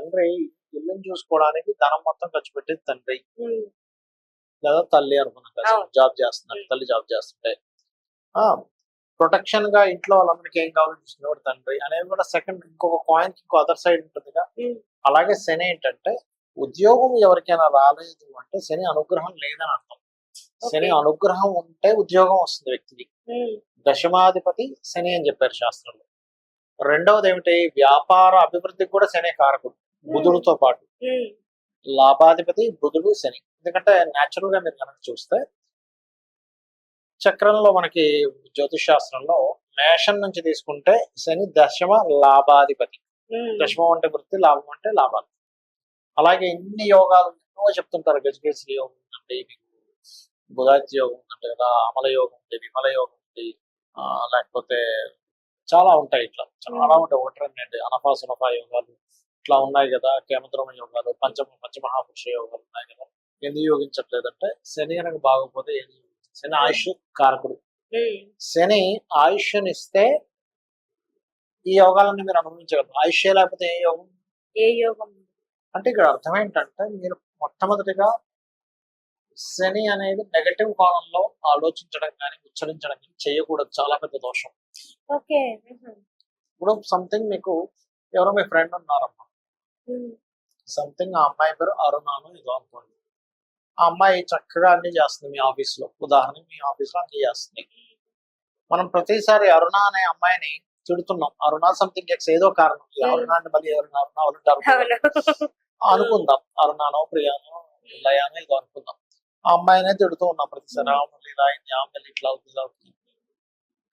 తండ్రి ఇల్లుని చూసుకోవడానికి ధనం మొత్తం ఖర్చు పెట్టేది తండ్రి. లేదా తల్లి అనుకున్నాం. జాబ్ చేస్తున్నాడు తల్లి జాబ్ చేస్తుంటే. ఆ ప్రొటెక్షన్గా ఇంట్లో వాళ్ళందరికీ ఏం కావాలో చూసుకునేవాడు తండ్రి. అనేది కూడా సెకండ్ ఇంకొక కాయిన్ ఇంకో అదర్ సైడ్ ఉంటుందిగా అలాగే శని ఏంటంటే ఉద్యోగం ఎవరికైనా రాలేదు అంటే శని అనుగ్రహం లేదని అర్థం. శని. అనుగ్రహం ఉంటే ఉద్యోగం వస్తుంది వ్యక్తికి. దశమాధిపతి శని అని చెప్పారు శాస్త్రంలో. రెండవది ఏమిటి? వ్యాపార అభివృద్ధికి కూడా శని కారకుడు. బుధుడితో పాటు. లాభాధిపతి బుధుడు శని. ఎందుకంటే న్యాచురల్గా మీరు కనుక చూస్తే చక్రంలో మనకి జ్యోతిష్ శాస్త్రంలో మేషం నుంచి తీసుకుంటే శని దశమ లాభాధిపతి. దశమం అంటే వృత్తి లాభం అంటే లాభాలు. అలాగే ఇన్ని యోగాలు ఎన్నో చెప్తుంటారు. గజగేశ్వరి యోగం అంటే మీకు బుధాది యోగం అంటే కదా అమల యోగం ఉంది విమల యోగం ఉంది లేకపోతే చాలా ఉంటాయి ఇట్లా. చాలా ఉంటాయి. ఒకటి రెండు అనఫా సునఫా యోగాలు. ఇట్లా ఉన్నాయి కదా కేమద్రమ యోగాలు పంచమ పంచమహాపురుష యోగాలు ఉన్నాయి కదా. ఎందుకు యోగించట్లేదంటే శని కనుక బాగోకపోతే ఏది. శని ఆయుష్ కారకుడు. శని ఆయుష్నిస్తే ఈ యోగాలను మీరు అనుభవించగలరు. ఆయుష్ లేకపోతే ఏ యోగం? ఏ యోగం? అంటే ఇక్కడ అర్థం ఏంటంటే మీరు మొట్టమొదటిగా శని అనేది నెగటివ్ కోణంలో ఆలోచించడం కానీ ఉచ్చరించడం కానీ చేయకూడదు. చాలా పెద్ద దోషం. ఇప్పుడు సంథింగ్ మీకు ఎవరో మీ ఫ్రెండ్ ఉన్నారమ్మా సంథింగ్ ఆ అమ్మాయి పేరు అరుణాను ఇదో అనుకోండి. ఆ అమ్మాయి చక్కగా అన్ని చేస్తుంది మీ ఆఫీస్లో ఉదాహరణకి మీ ఆఫీస్లో అన్ని చేస్తుంది. మనం ప్రతిసారి అరుణ అనే అమ్మాయిని తిడుతున్నాం. అరుణ సంథింగ్ ఎక్స్ ఏదో కారణం. అరుణ అంటే మళ్ళీ అరుణ అరుణ ఉంటారు అనుకుందాం. అరుణానో ప్రియానో లయానో ఏదో అనుకుందాం. ఆ అమ్మాయినే తిడుతూ ఉన్నాం ప్రతిసారి. ఆ మళ్ళీ ఇలా అయింది ఆ మళ్ళీ ఇట్లా అవుతుంది ఇలా అవుతుంది.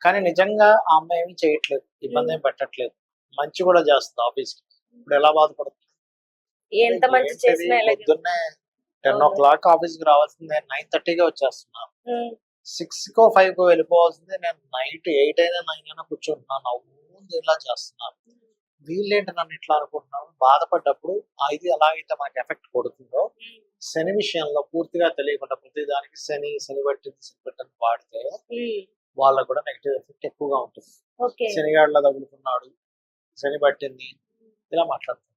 కానీ నిజంగా ఆ అమ్మాయి ఏమి చేయట్లేదు. ఇబ్బంది ఏం పెట్టట్లేదు. మంచి కూడా చేస్తుంది ఆఫీస్కి ఇప్పుడు ఎలా బాధపడుతుంది? ఎంత మంచి? చేసినా పొద్దున్నే టెన్ ఓ. క్లాక్ ఆఫీస్కి రావాల్సిందే. నైన్ థర్టీగా వచ్చేస్తున్నాను సిక్స్ కో ఫైవ్ కో వెళ్ళిపోవాల్సిందే. నేను నైట్ ఎయిట్ అయినా నైన్ అయినా కూర్చుంటున్నాను నవ్వుంది ఇలా చేస్తున్నాను వీళ్ళేంటి నన్ను ఇట్లా అనుకుంటున్నాను బాధపడ్డప్పుడు ఇది ఎలాగైతే మనకి ఎఫెక్ట్ కొడుతుందో శని విషయంలో పూర్తిగా తెలియకుండా ప్రతి దానికి శని శని పట్టింది శని పట్టింది వాడితే వాళ్ళకు కూడా నెగిటివ్ ఎఫెక్ట్ ఎక్కువగా ఉంటుంది. శనిగాడిలో తగులుకున్నాడు శని పట్టింది. ఇలా మాట్లాడుతుంది